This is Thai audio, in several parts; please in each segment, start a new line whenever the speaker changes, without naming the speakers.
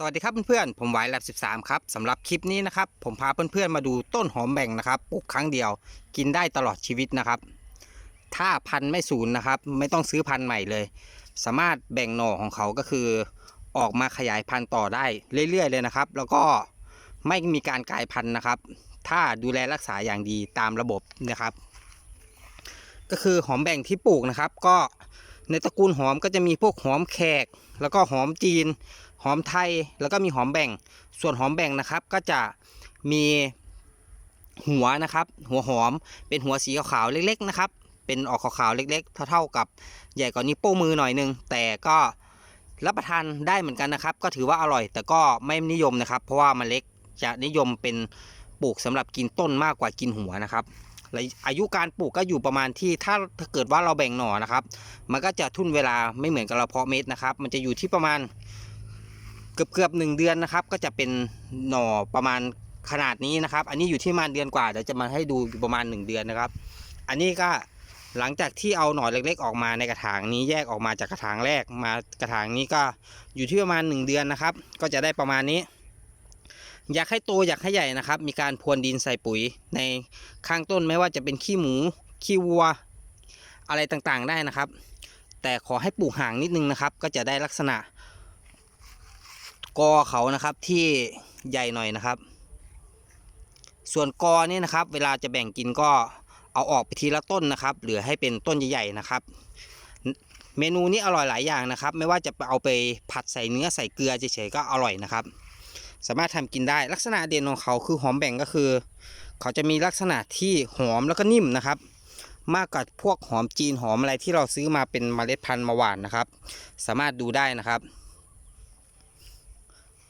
สวัสดีครับเพื่อนๆ ผมไวแลบ13 ครับสำหรับคลิปนี้นะครับ ผมพาเพื่อนๆ มาดูต้นหอมแบ่งนะครับปลูกครั้งเดียว กินได้ตลอดชีวิตนะครับ ถ้าพันธุ์ไม่สูญนะครับ ไม่ต้องซื้อพันธุ์ใหม่เลย สามารถแบ่งหน่อของเขาก็คือ ออกมาขยายพันธุ์ต่อได้เรื่อยๆ เลยนะครับ แล้วก็ไม่มีการกลายพันธุ์นะครับ ถ้าดูแลรักษาอย่างดีตามระบบนะครับ ก็คือหอมแบ่งที่ปลูกนะครับ ก็ในตระกูลหอมก็จะมีพวกหอมแขก แล้วก็หอมจีน หอมไทยแล้วก็มีหอมแบ่ง ส่วนหอมแบ่งนะครับก็จะมีหัวนะครับ หัวหอมเป็นหัวสีขาวๆเล็กๆนะครับเป็นออกขาวๆเล็ก ๆ เท่าๆกับใหญ่กว่านิ้วโป้งมือหน่อยนึงแต่ก็รับประทานได้เหมือนกันนะครับ ก็ถือว่าอร่อย แต่ก็ไม่นิยมนะครับ เพราะว่ามันเล็กจะนิยมเป็นปลูกสำหรับกินต้นมากกว่ากินหัวนะครับและอายุการปลูกก็อยู่ประมาณที่ถ้าถ้าเกิดว่าเราแบ่งหน่อนะครับ มันก็จะทุ่นเวลาไม่เหมือนกับเราเพาะเม็ดนะครับ มันจะอยู่ที่ประมาณ เกือบเกือบหนึ่งเดือนนะครับ ก็จะเป็นหน่อประมาณขนาดนี้นะครับ อันนี้อยู่ที่ประมาณเดือนกว่าเดี๋ยวจะมาให้ดูประมาณ 1 เดือนนะครับ อันนี้ก็หลังจากที่เอาหน่อเล็ก ๆ ออกมาในกระถางนี้แยกออกมาจากกระถางแรกมากระถางนี้ก็อยู่ที่ประมาณ 1 เดือนนะครับ ก็จะได้ประมาณนี้ อยากให้โตอยากให้ใหญ่นะครับ มีการพรวนดินใส่ปุ๋ย ในข้างต้นไม่ว่าจะเป็นขี้หมูขี้วัว อะไรต่างๆได้นะครับ แต่ขอให้ปลูกห่างนิดนึงนะครับ ก็จะได้ลักษณะ กอเขานะครับที่ใหญ่หน่อยนะครับ ส่วนกอเนี่ยนะครับ เวลาจะแบ่งกินก็เอาออกไปทีละต้นนะครับ เหลือให้เป็นต้นใหญ่ๆนะครับ เมนูนี้อร่อยหลายอย่างนะครับ ไม่ว่าจะเอาไปผัดใส่เนื้อใส่เกลือเฉยๆก็อร่อยนะครับ สามารถทำกินได้ลักษณะเด่นของเขาคือหอมแบ่งก็คือ เขาจะมีลักษณะที่หอมแล้วก็นิ่มนะครับ มากกว่าพวกหอมจีนหอมอะไรที่เราซื้อมาเป็นเมล็ดพันธุ์มาหวานนะครับ สามารถดูได้นะครับ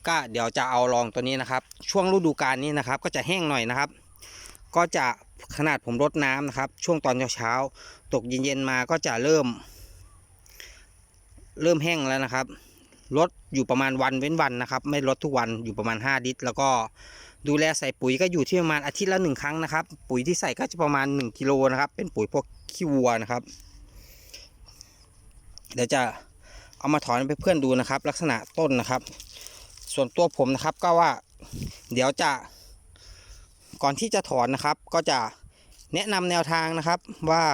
ก็เดี๋ยวจะเอาลองตัวนี้นะครับ ช่วงฤดูกาลนี้นะครับ ก็จะแห้งหน่อยนะครับ ก็จะขนาดผมรดน้ำนะครับ ช่วงตอนเช้าๆตกเย็นๆมาก็จะเริ่ม เริ่มแห้งแล้วนะครับลดอยู่ประมาณวันเว้นวันนะครับ ไม่ลดทุกวันอยู่ประมาณ5ลิตแล้วก็ดูแลใส่ปุ๋ยก็อยู่ที่ประมาณอาทิตย์ละหนึ่งครั้งนะครับ ปุ๋ยที่ใส่ก็จะประมาณ 1กิโลนะครับ เป็นปุ๋ยพวกขี้วัวนะครับ เดี๋ยวจะเอามาถอนให้เพื่อนดูนะครับ ลักษณะต้นนะครับ ส่วนตัวผมนะครับก็ว่าเดี๋ยวจะก่อนที่จะถอนนะครับ ก็จะแนะนำแนวทางนะครับว่า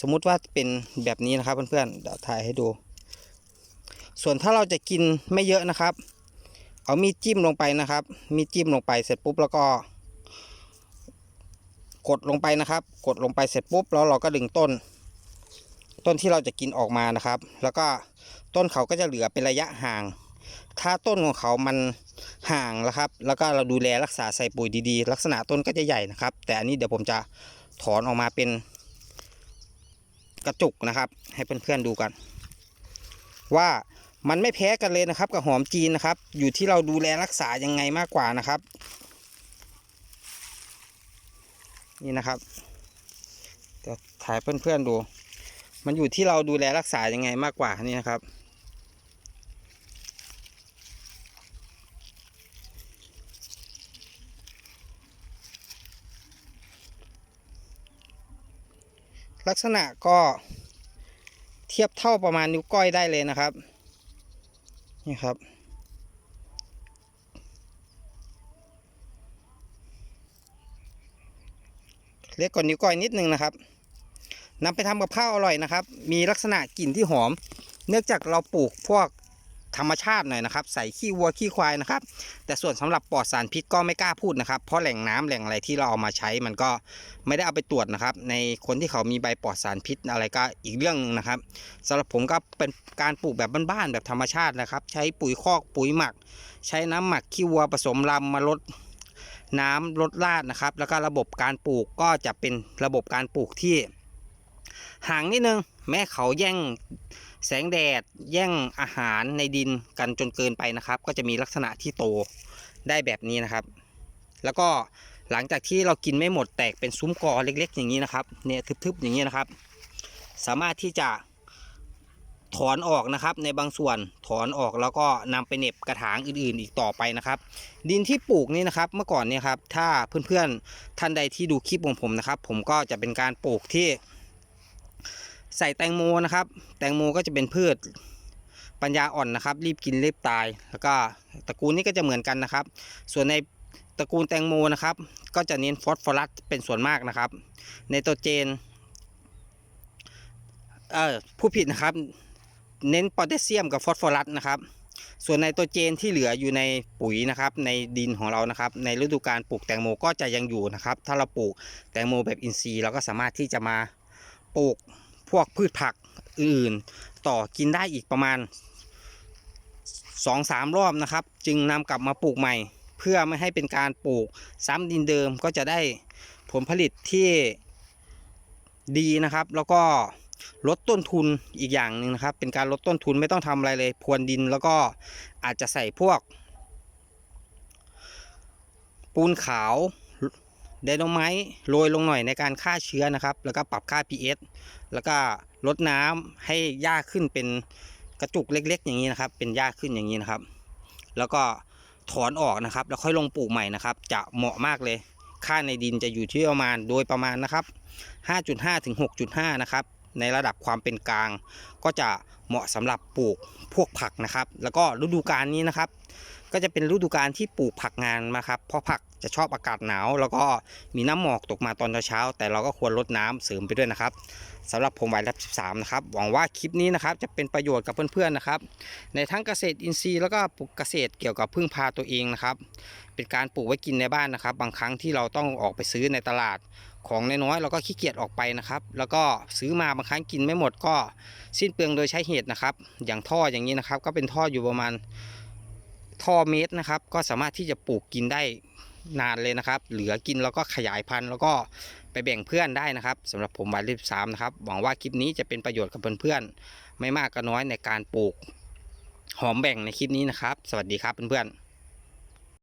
สมมุติว่าเป็นแบบนี้นะครับเพื่อนๆเดี๋ยวถ่ายให้ดู ส่วนถ้าเราจะกินไม่เยอะนะครับ เอามีดจิ้มลงไปนะครับ มีดจิ้มลงไปเสร็จปุ๊บแล้วก็ กดลงไปนะครับ กดลงไปเสร็จปุ๊บแล้วเราก็ดึงต้น ต้นที่เราจะกินออกมานะครับ แล้วก็ต้นเขาก็จะเหลือเป็นระยะห่าง ถ้าต้นของเขามันห่างแล้วครับ แล้วก็เราดูแลรักษาใส่ปุ๋ยดีๆ ลักษณะต้นก็จะใหญ่นะครับ แต่อันนี้เดี๋ยวผมจะถอนออกมาเป็นกระจุกนะครับ ให้เพื่อนๆดูกัน ว่ามันไม่แพ้กันเลยนะครับ กับหอมจีนนะครับ อยู่ที่เราดูแลรักษายังไงมากกว่านะครับ นี่นะครับเดี๋ยวถ่ายเพื่อนๆดู มันอยู่ที่เราดูแลรักษายังไงมากกว่านี่นะครับ ลักษณะก็เทียบเท่าประมาณนิ้วก้อยได้เลยนะครับ นี่ครับ เล็กกว่านิ้วก้อยนิดนึงนะครับนำไปทำกับข้าวอร่อยนะครับ มีลักษณะกลิ่นที่หอม เนื่องจากเราปลูกพวก ธรรมชาติหน่อยนะครับ ใส่ขี้วัวขี้ควายนะครับ แต่ส่วนสำหรับปลอดสารพิษก็ไม่กล้าพูดนะครับ เพราะแหล่งน้ำแหล่งอะไรที่เราเอามาใช้มันก็ไม่ได้เอาไปตรวจนะครับ ในคนที่เขามีใบปลอดสารพิษอะไรก็อีกเรื่องนะครับสำหรับผมก็เป็นการปลูกแบบบ้านๆแบบธรรมชาตินะครับ ใช้ปุ๋ยคอกปุ๋ยหมัก ใช้น้ำหมักขี้วัวผสมลำมาลดน้ำลดราดนะครับ แล้วก็ระบบการปลูกก็จะเป็นระบบการปลูกที่ห่างนิดนึงแม้เขาแย่ง แสงแดดแย่งอาหารในดินกันจนเกินไปนะครับ ก็จะมีลักษณะที่โตได้แบบนี้นะครับ แล้วก็หลังจากที่เรากินไม่หมดแตกเป็นซุ้มกอเล็ก ๆ อย่างนี้นะครับเนี่ยทึบๆอย่างนี้นะครับ สามารถที่จะถอนออกนะครับในบางส่วนถอนออกแล้วก็นำไปเน็บกระถางอื่นๆ อีกต่อไปนะครับ ดินที่ปลูกนี่นะครับเมื่อก่อนเนี่ยครับถ้าเพื่อนๆท่านใดที่ดูคลิปของผมนะครับ ผมก็จะเป็นการปลูกที่ ใส่แตงโมนะครับ แตงโมก็จะเป็นพืชปัญญาอ่อนนะครับ รีบกินรีบตาย แล้วก็ตระกูลนี้ก็จะเหมือนกันนะครับ ส่วนในตระกูลแตงโมนะครับ ก็จะเน้นฟอสฟอรัสเป็นส่วนมากนะครับไนโตรเจนเอ่อผู้ผิดนะครับ เน้นโพแทสเซียมกับฟอสฟอรัสนะครับ ส่วนไนโตรเจนที่เหลืออยู่ในปุ๋ยนะครับ ในดินของเรานะครับ ในฤดูการปลูกแตงโมก็จะยังอยู่นะครับ ถ้าเราปลูกแตงโมแบบอินทรีย์เราก็สามารถที่จะมาปลูก พวกพืชผักอื่นๆต่อกินได้อีกประมาณ2-3รอบนะครับ จึงนำกลับมาปลูกใหม่ เพื่อไม่ให้เป็นการปลูกซ้ำดินเดิมก็จะได้ผลผลิตที่ดีนะครับ แล้วก็ลดต้นทุนอีกอย่างหนึ่งนะครับ เป็นการลดต้นทุนไม่ต้องทำอะไรเลยพรวนดินแล้วก็อาจจะใส่พวก ปูนขาว ไดโนไมต์โรยลงหน่อยในการฆ่าเชื้อนะครับ แล้วก็ปรับค่า pH แล้วก็ลดน้ำให้หญ้าขึ้นเป็นกระจุกเล็ก ๆ อย่างนี้นะครับ เป็นหญ้าขึ้นอย่างนี้นะครับ แล้วก็ถอนออกนะครับ แล้วค่อยลงปลูกใหม่นะครับ จะเหมาะมากเลย ค่าในดินจะอยู่ที่ประมาณโดยประมาณนะครับ 5.5 ถึง 6.5 นะครับ ในระดับความเป็นกลาง ก็จะเหมาะสำหรับปลูกพวกผักนะครับ แล้วก็ฤดูกาลนี้นะครับ ก็จะเป็นฤดูกาลที่ปลูกผักงานมาครับ เพราะผัก จะชอบอากาศหนาว แล้วก็มีน้ำหมอกตกมาตอนเช้า แต่เราก็ควรลดน้ำเสริมไปด้วยนะครับสำหรับผมไวรัส13 นะครับ หวังว่าคลิปนี้นะครับจะเป็นประโยชน์กับเพื่อนๆนะครับ ในทั้งเกษตรอินทรีย์แล้วก็ปลูกเกษตรเกี่ยวกับพึ่งพาตัวเองนะครับ เป็นการปลูกไว้กินในบ้านนะครับ บางครั้งที่เราต้องออกไปซื้อในตลาดของน้อยๆเราก็ขี้เกียจออกไปนะครับ แล้วก็ซื้อมาบางครั้งกินไม่หมดก็สิ้นเปลืองโดยใช้เหตุนะครับ อย่างท่ออย่างนี้นะครับ ก็เป็นท่ออยู่ประมาณท่อเมตรนะครับ ก็สามารถที่จะปลูกกินได้ นานเลยนะครับ เหลือกินแล้วก็ขยายพันธุ์แล้วก็ไปแบ่งเพื่อนได้นะครับสำหรับผมวายรีบสามนะครับหวังว่าคลิปนี้จะเป็นประโยชน์กับเพื่อนๆไม่มากก็น้อยในการปลูกหอมแบ่งในคลิปนี้นะครับ สวัสดีครับเพื่อนๆ